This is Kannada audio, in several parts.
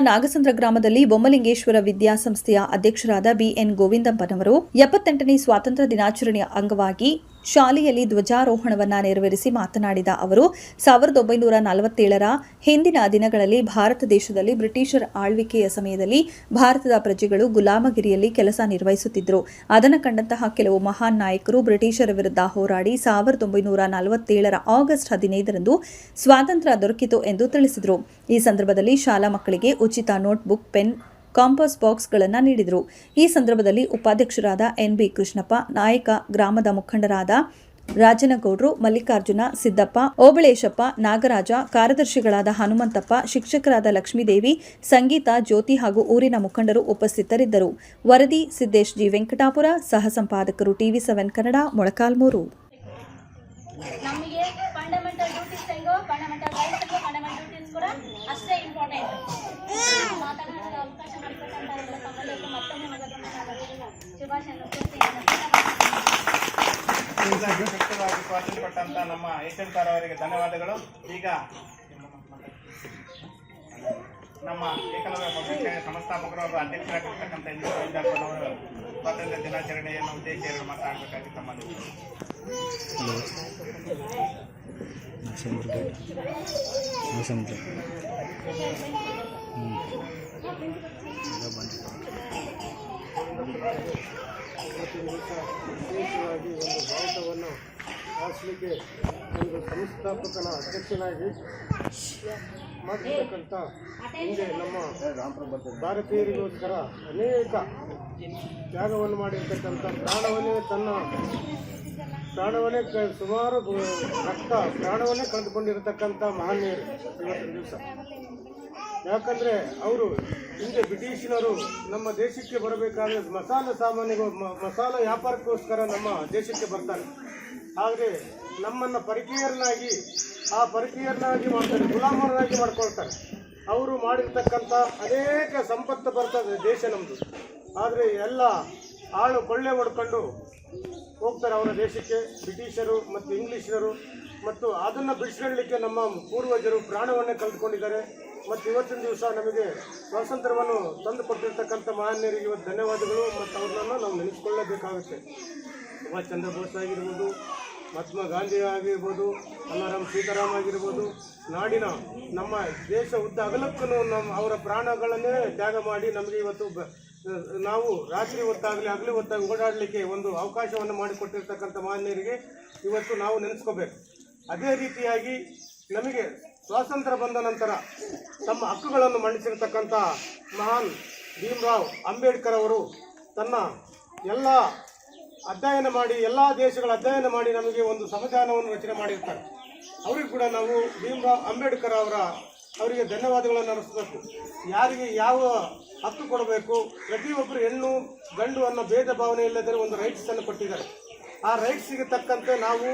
ನಾಗಸಂದ್ರ ಗ್ರಾಮದಲ್ಲಿ ಬೊಮ್ಮಲಿಂಗೇಶ್ವರ ವಿದ್ಯಾಸಂಸ್ಥೆಯ ಅಧ್ಯಕ್ಷರಾದ ಬಿಎನ್ ಗೋವಿಂದಪ್ಪನವರು ಎಪ್ಪತ್ತೆಂಟನೇ ಸ್ವಾತಂತ್ರ್ಯ ದಿನಾಚರಣೆಯ ಅಂಗವಾಗಿ ಶಾಲೆಯಲ್ಲಿ ಧ್ವಜಾರೋಹಣವನ್ನ ನೆರವೇರಿಸಿ ಮಾತನಾಡಿದ ಅವರು, ಸಾವಿರದ ಒಂಬೈನೂರ ನಲವತ್ತೇಳರ ಹಿಂದಿನ ದಿನಗಳಲ್ಲಿ ಭಾರತ ದೇಶದಲ್ಲಿ ಬ್ರಿಟಿಷರ ಆಳ್ವಿಕೆಯ ಸಮಯದಲ್ಲಿ ಭಾರತದ ಪ್ರಜೆಗಳು ಗುಲಾಮಗಿರಿಯಲ್ಲಿ ಕೆಲಸ ನಿರ್ವಹಿಸುತ್ತಿದ್ದರು. ಅದನ್ನು ಕಂಡಂತಹ ಕೆಲವು ಮಹಾನ್ ನಾಯಕರು ಬ್ರಿಟಿಷರ ವಿರುದ್ಧ ಹೋರಾಡಿ ಸಾವಿರದ ಒಂಬೈನೂರ ನಲವತ್ತೇಳರ ಆಗಸ್ಟ್ ಹದಿನೈದರಂದು ಸ್ವಾತಂತ್ರ್ಯ ದೊರಕಿತು ಎಂದು ತಿಳಿಸಿದರು. ಈ ಸಂದರ್ಭದಲ್ಲಿ ಶಾಲಾ ಮಕ್ಕಳಿಗೆ ಉಚಿತ ನೋಟ್ಬುಕ್, ಪೆನ್ ಕಾಂಪಾಸ್ ಬಾಕ್ಸ್ಗಳನ್ನು ನೀಡಿದರು. ಈ ಸಂದರ್ಭದಲ್ಲಿ ಉಪಾಧ್ಯಕ್ಷರಾದ ಎನ್ ಬಿ ಕೃಷ್ಣಪ್ಪ, ನಾಯಕ, ಗ್ರಾಮದ ಮುಖಂಡರಾದ ರಾಜನಗೌಡ್ರು, ಮಲ್ಲಿಕಾರ್ಜುನ, ಸಿದ್ದಪ್ಪ, ಓಬಳೇಶಪ್ಪ, ನಾಗರಾಜ, ಕಾರ್ಯದರ್ಶಿಗಳಾದ ಹನುಮಂತಪ್ಪ, ಶಿಕ್ಷಕರಾದ ಲಕ್ಷ್ಮೀದೇವಿ, ಸಂಗೀತ, ಜ್ಯೋತಿ ಹಾಗೂ ಊರಿನ ಮುಖಂಡರು ಉಪಸ್ಥಿತರಿದ್ದರು. ವರದಿ ಸಿದ್ದೇಶ್ ಜಿ ವೆಂಕಟಾಪುರ, ಸಹ ಸಂಪಾದಕರು ಟಿವಿ ಸೆವೆನ್ ಕನ್ನಡ, ಮೊಳಕಾಲ್ಮೂರು. ಮಗದೊಮ್ಮೆ ಶುಭಾಶಯ ಶಿಕ್ಷಕರಾಗಿ ಸ್ವಾತಂತ್ರ್ಯ ಪಟ್ಟಂತ ನಮ್ಮ ಯಶವಂತರ ಅವರಿಗೆ ಧನ್ಯವಾದಗಳು. ಈಗ ನಮ್ಮ ಏಕಲವ್ಯ ಪಕ್ಷಕ್ಕೆ ಸಂಸ್ಥಾಪಕರು ಹಾಗೂ ಅಧ್ಯಕ್ಷರಾಗಿರ್ತಕ್ಕಂಥ ಎನ್ ಅವರು ಸ್ವಾತಂತ್ರ್ಯ ದಿನಾಚರಣೆಯನ್ನು ಉದ್ದೇಶಿಸಿ ಮಾತಾಡಬೇಕಾಗಿ ತಮ್ಮಲ್ಲಿ ವಿಶೇಷವಾಗಿ ಒಂದು ಭಾರತವನ್ನು ಆಸಲಿಕ್ಕೆ ಒಂದು ಸಂಸ್ಥಾಪಕನ ಅಧ್ಯಕ್ಷನಾಗಿ ಮಾಡಿರ್ತಕ್ಕಂಥ ಹಿಂದೆ ನಮ್ಮ ಭಾರತೀಯರಿಗೋಸ್ಕರ ಅನೇಕ ತ್ಯಾಗವನ್ನು ಮಾಡಿರ್ತಕ್ಕಂಥ, ಪ್ರಾಣವನ್ನೇ ತನ್ನ ಪ್ರಾಣವನ್ನೇ ಕ- ಸುಮಾರು ರಕ್ತ ಪ್ರಾಣವನ್ನೇ ಕಳೆದುಕೊಂಡಿರತಕ್ಕಂಥ ಮಹನೀಯರು ಇವತ್ತಿನ ದಿವಸ. ಯಾಕಂದ್ರೆ ಅವರು ಹಿಂದೆ ಬ್ರಿಟಿಷ್ನವರು ನಮ್ಮ ದೇಶಕ್ಕೆ ಬರಬೇಕಾದ್ರೆ ಮಸಾಲೆ ಸಾಮಾನ್ಯಗಳು ಮಸಾಲ ವ್ಯಾಪಾರಕ್ಕೋಸ್ಕರ ನಮ್ಮ ದೇಶಕ್ಕೆ ಬರ್ತಾರೆ. ಆದರೆ ನಮ್ಮನ್ನು ಪರಿಕೀಯರನ್ನಾಗಿ ಆ ಪರಿಕೀಯರನ್ನಾಗಿ ಮಾಡ್ತಾರೆ, ಗುಲಾಮರನ್ನಾಗಿ ಮಾಡ್ಕೊಳ್ತಾರೆ. ಅವರು ಮಾಡಿರ್ತಕ್ಕಂಥ ಅನೇಕ ಸಂಪತ್ತು ಬರ್ತದೆ ದೇಶ ನಮ್ಮದು ಆದರೆ ಎಲ್ಲ ಆಳು ಕೊಳ್ಳೆ ಹೊಡ್ಕೊಂಡು ಹೋಗ್ತಾರೆ ಅವರ ದೇಶಕ್ಕೆ, ಬ್ರಿಟಿಷರು ಮತ್ತು ಇಂಗ್ಲೀಷರು ಮತ್ತು ಅದನ್ನು ಬಿಡಿಸ್ಕೊಳ್ಳಲಿಕ್ಕೆ ನಮ್ಮ ಪೂರ್ವಜರು ಪ್ರಾಣವನ್ನೇ ಕಳೆದುಕೊಂಡಿದ್ದಾರೆ. ಮತ್ತು ಇವತ್ತಿನ ದಿವಸ ನಮಗೆ ಸ್ವಾತಂತ್ರ್ಯವನ್ನು ತಂದು ಕೊಟ್ಟಿರ್ತಕ್ಕಂಥ ಮಹಾನ್ಯರಿಗೆ ಇವತ್ತು ಧನ್ಯವಾದಗಳು ಮತ್ತು ಅವ್ರನ್ನ ನಾವು ನೆನೆಸ್ಕೊಳ್ಳೇಬೇಕಾಗುತ್ತೆ. ಸುಭಾಷ್ ಚಂದ್ರ ಬೋಸ್ ಆಗಿರ್ಬೋದು, ಮಹಾತ್ಮ ಗಾಂಧಿ ಆಗಿರ್ಬೋದು, ಅಲ್ಲಾರಾಮ್ ಸೀತಾರಾಮ್ ಆಗಿರ್ಬೋದು, ನಾಡಿನ ನಮ್ಮ ದೇಶ ಉದ್ದ ಅಗಲಕ್ಕೂ ನಮ್ಮ ಅವರ ಪ್ರಾಣಗಳನ್ನೇ ತ್ಯಾಗ ಮಾಡಿ ನಮಗೆ ಇವತ್ತು ನಾವು ರಾತ್ರಿ ಹೊತ್ತಾಗಲಿ, ಹಗಲಿ ಹೊತ್ತಾಗಿ ಓಡಾಡಲಿಕ್ಕೆ ಒಂದು ಅವಕಾಶವನ್ನು ಮಾಡಿಕೊಟ್ಟಿರ್ತಕ್ಕಂಥ ಮಾನ್ಯರಿಗೆ ಇವತ್ತು ನಾವು ನೆನೆಸ್ಕೋಬೇಕು. ಅದೇ ರೀತಿಯಾಗಿ ನಮಗೆ ಸ್ವಾತಂತ್ರ್ಯ ಬಂದ ನಂತರ ತಮ್ಮ ಹಕ್ಕುಗಳನ್ನು ಮಂಡಿಸಿರತಕ್ಕಂಥ ಮಹಾನ್ ಭೀಮರಾವ್ ಅಂಬೇಡ್ಕರ್ ಅವರು ತನ್ನ ಎಲ್ಲ ಅಧ್ಯಯನ ಮಾಡಿ, ಎಲ್ಲ ದೇಶಗಳ ಅಧ್ಯಯನ ಮಾಡಿ ನಮಗೆ ಒಂದು ಸಂವಿಧಾನವನ್ನು ರಚನೆ ಮಾಡಿರ್ತಾರೆ. ಅವರಿಗೆ ಕೂಡ ನಾವು ಭೀಮರಾವ್ ಅಂಬೇಡ್ಕರ್ ಅವರ ಅವರಿಗೆ ಧನ್ಯವಾದಗಳನ್ನು ಅನಿಸ್ಬೇಕು ಯಾರಿಗೆ ಯಾವ ಹಕ್ಕು ಕೊಡಬೇಕು, ಪ್ರತಿಯೊಬ್ಬರು ಹೆಣ್ಣು, ಗಂಡು ಅನ್ನೋ ಭೇದ ಭಾವನೆ ಇಲ್ಲದರೆ ಒಂದು ರೈಟ್ಸ್ ಅನ್ನು ಕೊಟ್ಟಿದ್ದಾರೆ. ಆ ರೈಟ್ಸಿಗೆ ತಕ್ಕಂತೆ ನಾವು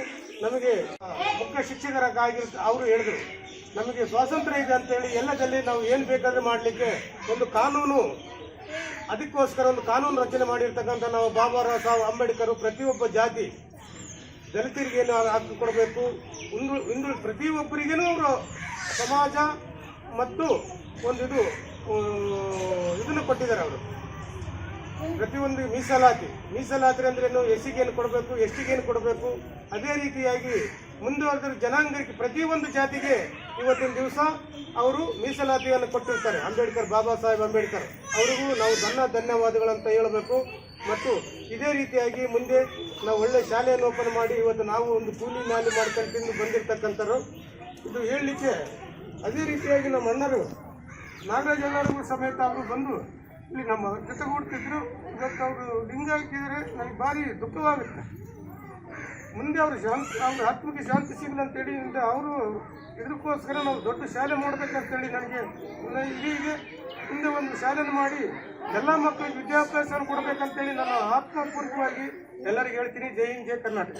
ನಮಗೆ ಮುಖ್ಯ ಶಿಕ್ಷಕರಾಗಿರ್ತ ಅವರು ಹೇಳಿದರು. ನಮಗೆ ಸ್ವಾತಂತ್ರ್ಯ ಇದೆ ಅಂತೇಳಿ ಎಲ್ಲದಲ್ಲಿ ನಾವು ಏನು ಬೇಕಾದರೂ ಮಾಡಲಿಕ್ಕೆ ಒಂದು ಕಾನೂನು, ಅದಕ್ಕೋಸ್ಕರ ಒಂದು ಕಾನೂನು ರಚನೆ ಮಾಡಿರ್ತಕ್ಕಂಥ ನಾವು ಬಾಬಾ ಸಾಹೇಬ್ ಅಂಬೇಡ್ಕರ್ ಪ್ರತಿಯೊಬ್ಬ ಜಾತಿ ದಲಿತರಿಗೆ ಏನು ಹಕ್ಕು ಕೊಡಬೇಕು ಇಂದು ಇಂದು ಪ್ರತಿಯೊಬ್ಬರಿಗೇನು ಅವರು ಸಮಾಜ ಮತ್ತು ಒಂದು ಇದು ಇದನ್ನು ಕೊಟ್ಟಿದ್ದಾರೆ ಅವರು. ಪ್ರತಿಯೊಂದು ಮೀಸಲಾತಿ ಮೀಸಲಾತಿ ಅಂದ್ರೆ ಏನು? ಎಸ್ಸಿಗೇನು ಕೊಡಬೇಕು ಏನು ಕೊಡಬೇಕು? ಅದೇ ರೀತಿಯಾಗಿ ಮುಂದುವರೆದ ಜನಾಂಗಕ್ಕೆ ಪ್ರತಿಯೊಂದು ಜಾತಿಗೆ ಇವತ್ತಿನ ದಿವಸ ಅವರು ಮೀಸಲಾತಿಯನ್ನು ಕೊಟ್ಟಿರ್ತಾರೆ. ಅಂಬೇಡ್ಕರ್, ಬಾಬಾ ಸಾಹೇಬ್ ಅಂಬೇಡ್ಕರ್. ಅವರಿಗೂ ನಾವು ಧನ್ಯ ಧನ್ಯವಾದಗಳಂತ ಹೇಳಬೇಕು. ಮತ್ತು ಇದೇ ರೀತಿಯಾಗಿ ಮುಂದೆ ನಾವು ಒಳ್ಳೆ ಶಾಲೆಯನ್ನು ಓಪನ್ ಮಾಡಿ ಇವತ್ತು ನಾವು ಒಂದು ಕೂಲಿ ನಾಲಿ ಮಾಡ್ಕೊಂಡು ತಿಂದು ಇದು ಹೇಳಲಿಕ್ಕೆ ಅದೇ ರೀತಿಯಾಗಿ ನಮ್ಮ ಅಣ್ಣರು, ನಾಗರಾಜ್ ಎಲ್ಲರಿಗೂ ಸಮೇತ ಅವರು ಬಂದು ಇಲ್ಲಿ ನಮ್ಮ ಜೊತೆಗೂಡ್ತಿದ್ರು. ಇವತ್ತು ಅವರು ಲಿಂಗ ಹಾಕಿದರೆ ನನಗೆ ಭಾರಿ ದುಃಖವಾಗುತ್ತೆ. ಮುಂದೆ ಅವರು ಶಾಂತಿ ಅವ್ರ ಆತ್ಮಕ್ಕೆ ಶಾಂತಿ ಸಿಗಲಿ ಅಂತೇಳಿ ಇಂದ ಅವರು ಇದಕ್ಕೋಸ್ಕರ ನಾವು ದೊಡ್ಡ ಶಾಲೆ ಮಾಡಬೇಕಂತೇಳಿ ನನಗೆ ಇದೀಗ ಮುಂದೆ ಒಂದು ಶಾಲೆಯನ್ನು ಮಾಡಿ ಎಲ್ಲ ಮಕ್ಕಳಿಗೆ ವಿದ್ಯಾಭ್ಯಾಸವನ್ನು ಕೊಡಬೇಕಂತೇಳಿ ನಾನು ಆತ್ಮಪೂರ್ವಕವಾಗಿ ಎಲ್ಲರಿಗೂ ಹೇಳ್ತೀನಿ. ಜೈ ಹಿಂದ್, ಜೈ ಕರ್ನಾಟಕ.